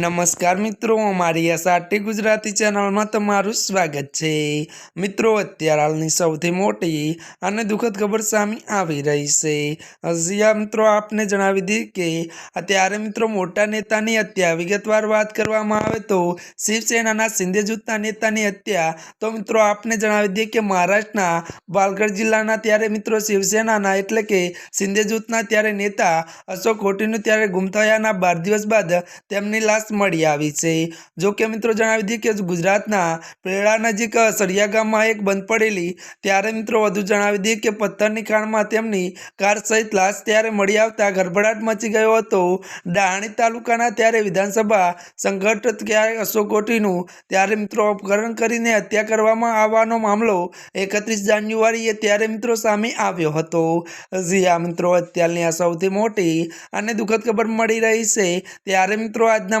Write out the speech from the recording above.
નમસ્કાર મિત્રો અમારી એસઆરટી ગુજરાતી ચેનલમાં તમારું સ્વાગત છે. મિત્રો, અત્યારે હાલની સૌથી મોટી અને દુઃખદ ખબર સામે આવી રહી છે. હજી મિત્રો, આપને જણાવી દઈએ કે અત્યારે મિત્રો મોટા નેતાની હત્યા વિગતવાર વાત કરવામાં આવે તો શિવસેનાના સિંધે જૂથના નેતાની હત્યા. તો મિત્રો, આપને જણાવી દઈએ કે મહારાષ્ટ્રના પાલઘર જિલ્લાના ત્યારે મિત્રો શિવસેનાના એટલે કે સિંધે જૂથના ત્યારે નેતા અશોક ખોટીનું ત્યારે ગુમ થયાના બાર દિવસ બાદ તેમની લાશ મળી આવી છે. જો કે મિત્રો જણાવી દઈએ કે ગુજરાતના પેડા નજીક સળિયા ગામમાં એક બંધ પડેલી, ત્યારે મિત્રો વધુ જણાવી દઈએ કે પથ્થરની ખાણમાં તેમની કાર સહિત લાશ ત્યારે મળી આવતા ગરભડાટ મચી ગયો હતો. ડાણી તાલુકાના ત્યારે વિધાનસભા સંઘટ ત્યારે અશોક કોટીનું ત્યારે મિત્રો અપહરણ કરીને હત્યા કરવામાં આવવાનો મામલો એકત્રીસ જાન્યુઆરીએ ત્યારે મિત્રો સામે આવ્યો હતો. જી આ મિત્રો, અત્યારની આ સૌથી મોટી અને દુઃખદ ખબર મળી રહી છે. ત્યારે મિત્રો આજના